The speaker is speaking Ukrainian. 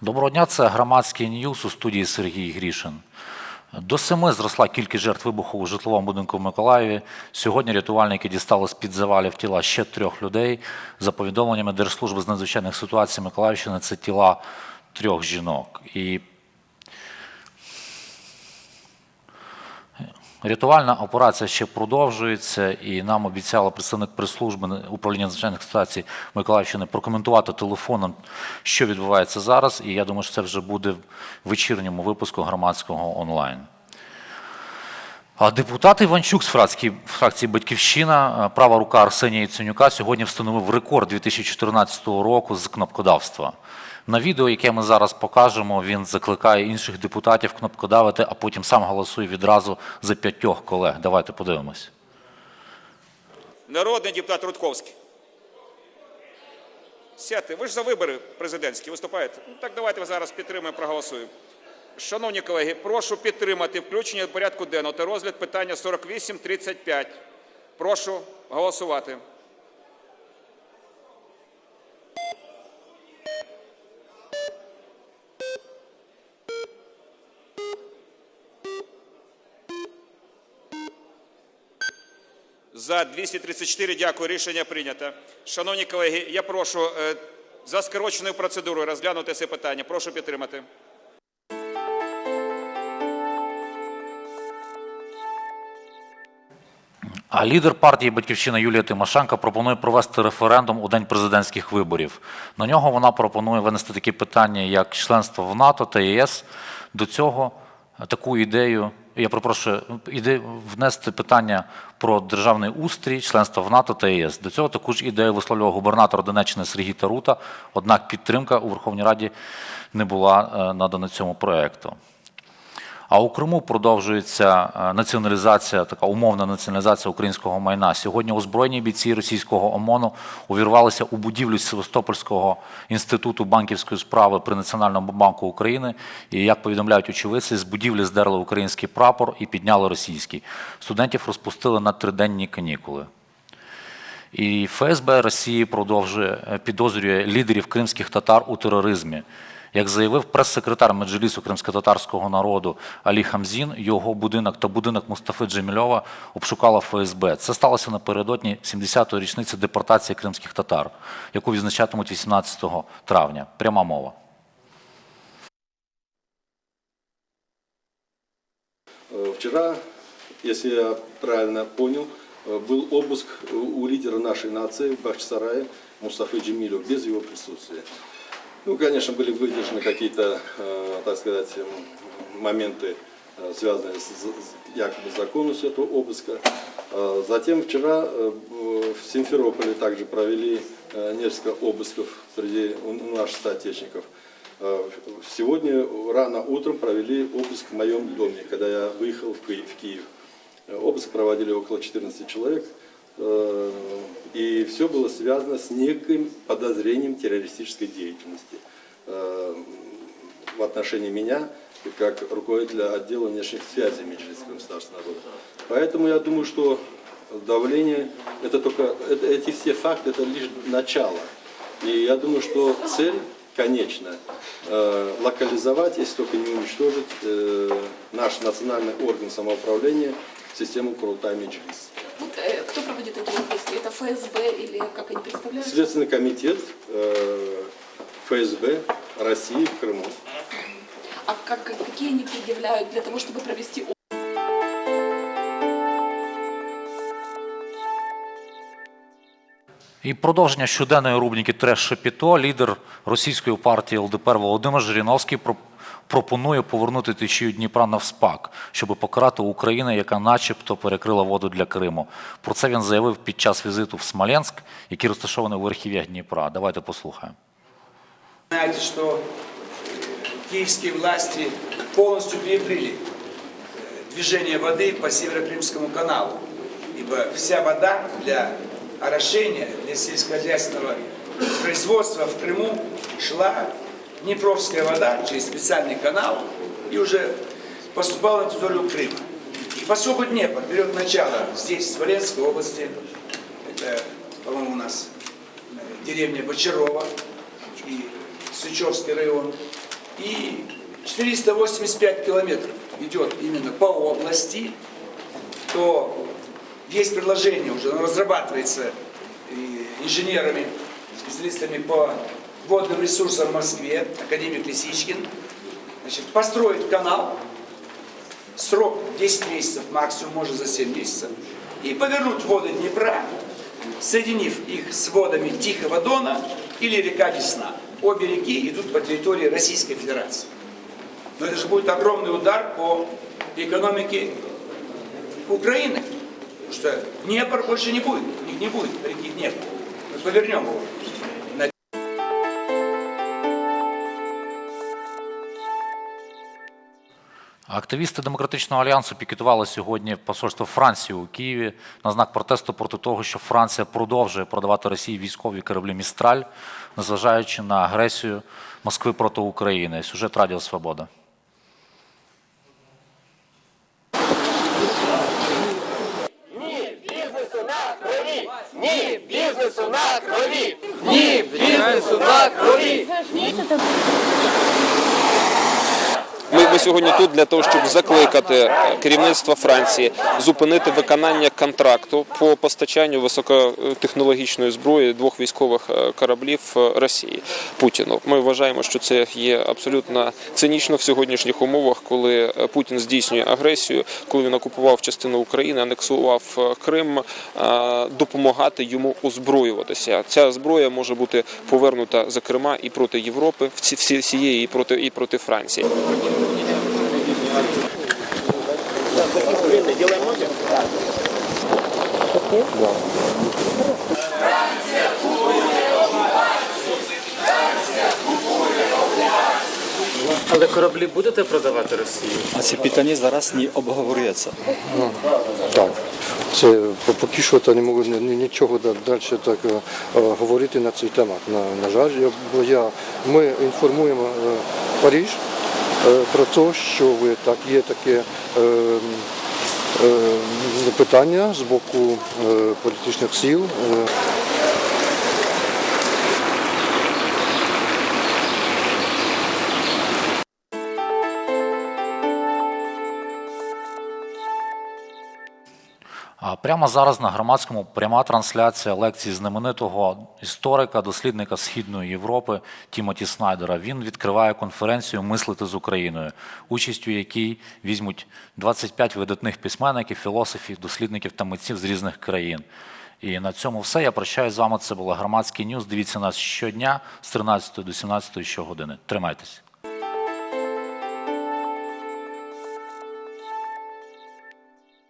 Доброго дня, це громадський ньюс у студії Сергій Грішин. До семи зросла кількість жертв вибуху у житловому будинку в Миколаєві. Сьогодні рятувальники дістали з-під завалів тіла ще трьох людей. За повідомленнями Держслужби з надзвичайних ситуацій Миколаївщини, це тіла трьох жінок. І Рятувальна операція ще продовжується, і нам обіцяла представник прес-служби управління надзвичайних ситуацій Миколаївщини прокоментувати телефоном, що відбувається зараз. І я думаю, що це вже буде в вечірньому випуску громадського онлайн. Депутат Іванчук з фракції Батьківщина, е, права рука Арсенія Яценюка, сьогодні встановив рекорд 2014 року з кнопкодавства. На відео, яке ми зараз покажемо, він закликає інших депутатів кнопкодавити, а потім сам голосує відразу за п'ятьох колег. Давайте подивимось. Народний депутат Рудковський. Сядьте, ви ж за вибори президентські виступаєте. Ну, так давайте зараз підтримаємо, проголосуємо. Шановні колеги, прошу підтримати включення до порядку денного та розгляд питання 4835. Прошу голосувати. За 234, дякую. Рішення прийнято. Шановні колеги, я прошу е, за скороченою процедурою розглянути це питання. Прошу підтримати. А лідер партії Батьківщина Юлія Тимошенко пропонує провести референдум у день президентських виборів. На нього вона пропонує винести такі питання, як членство в НАТО та ЄС. До цього е, таку ідею, я пропрошую, іде внести питання про державний устрій, членство в НАТО та ЄС. До цього таку ж ідею висловлював губернатор Донеччини Сергій Тарута, однак підтримка у Верховній Раді не була е, надана цьому проекту. А у Криму продовжується е, націоналізація, така умовна націоналізація українського майна. Сьогодні озброєні бійці російського ОМОНу увірвалися у будівлю Севастопольського інституту банківської справи при Національному банку України. І як повідомляють очевидці, з будівлі здерли український прапор і підняли російський. Студентів розпустили на триденні канікули. І ФСБ Росії продовжує е, підозрює лідерів кримських татар у тероризмі. Як заявив прес-секретар Меджлісу кримськотатарського народу Алі Хамзін, його будинок та будинок Мустафи Джемільова обшукала ФСБ. Це сталося напередодні 70-ї річниці депортації кримських татар, яку відзначатимуть 18 травня. Пряма мова. Э, Вчера, если я правильно понял, э, был обыск у у лидера нашей нации в Бахчисарае Мустафы Джемилев без его присутствия. Ну, конечно, были выдержаны какие-то, э, так сказать, моменты, э, связанные с якобы законностью этого обыска. Э, Затем вчера э, в Симферополе также провели несколько обысков среди наших соотечественников. Сегодня рано утром провели обыск в моем доме, когда я выехал в Киев. Обыск проводили около 14 человек. Э, И все было связано с неким подозрением террористической деятельности э, в отношении меня, как руководителя отдела внешних связей Меджлисского государственного народа. Поэтому я думаю, что давление, это только, это, эти все факты, это лишь начало. И я думаю, что цель конечная э, локализовать, если только не уничтожить э, наш национальный орган самоуправления, систему Курултай Меджлис. Вот, э, кто проводит эти обыски? Это ФСБ или как они представляются? Следственный комитет э, ФСБ России в Крыму. А как, какие они предъявляют для того, чтобы провести І продовження щоденної рубрики Треш Шепіто лідер російської партії ЛДПР Володимир Жириновський про- пропонує повернути течію Дніпра на вспак, щоб покарати Україну, яка начебто перекрила воду для Криму. Про це він заявив під час візиту в Смоленськ, який розташований у верхів'ях Дніпра. Давайте послухаємо. Знаете, что э, киевские власти полностью перекрыли э, движение воды по Северо-Крымскому каналу. Ибо вся вода для орошения, для сельскохозяйственного производства в Крыму шла Днепровская вода через специальный канал и уже поступала на территорию Крыма. И поскольку Днепр берет начало здесь, в Смоленской области, это, по-моему, у нас э, деревня Бочарова и Сычевский район, и 485 километров идет именно по области, то есть предложение уже, оно разрабатывается инженерами, специалистами по водным ресурсам в Москве, академик Лисичкин, значит, построить канал, срок 10 месяцев максимум, может за 7 месяцев, и повернуть воды Днепра, соединив их с водами Тихого Дона или река Десна. Обе реки идут по территории Российской Федерации. Но это же будет огромный удар по экономике Украины. Потому что Днепр больше не будет. Них не будет реки Днепр. Мы повернем его. Активісти демократичного альянсу пікетували сьогодні посольство Франції у Києві на знак протесту проти того, що Франція продовжує продавати Росії військові кораблі Містраль, незважаючи на агресію Москви проти України. Сюжет Радіо Свобода. бізнесу на крові! Ні, бізнесу на крові! Ми, сьогодні тут для того, щоб закликати керівництво Франції зупинити виконання контракту по постачанню високотехнологічної зброї двох військових е, кораблів е, Росії Путіну. Ми вважаємо, що це є абсолютно цинічно в сьогоднішніх умовах, коли е, Путін здійснює агресію, коли він окупував частину України, анексував Крим, допомагати йому озброюватися. Ця зброя може бути повернута зокрема і проти Європи, всі всі- всієї і проти і проти Франції. Але кораблі будете продавати Росії? А ці питання зараз не обговорюється. Так, це поки що то не можу ні- ні- нічого далі так е, е, говорити на цей темат. На, на жаль, я, бо я, ми інформуємо е, Париж про те, що ви так є таке питання з боку е, політичних сил. Прямо зараз на громадському пряма трансляція лекції знаменитого історика, дослідника Східної Європи Тімоті Снайдера. Він відкриває конференцію Мислити з Україною, участю якій візьмуть 25 видатних письменників, філософів, дослідників та митців з різних країн. І на цьому все. Я прощаюсь з вами. Це була громадський ньюз. Дивіться нас щодня з 13 до 17 щогодини. Тримайтеся.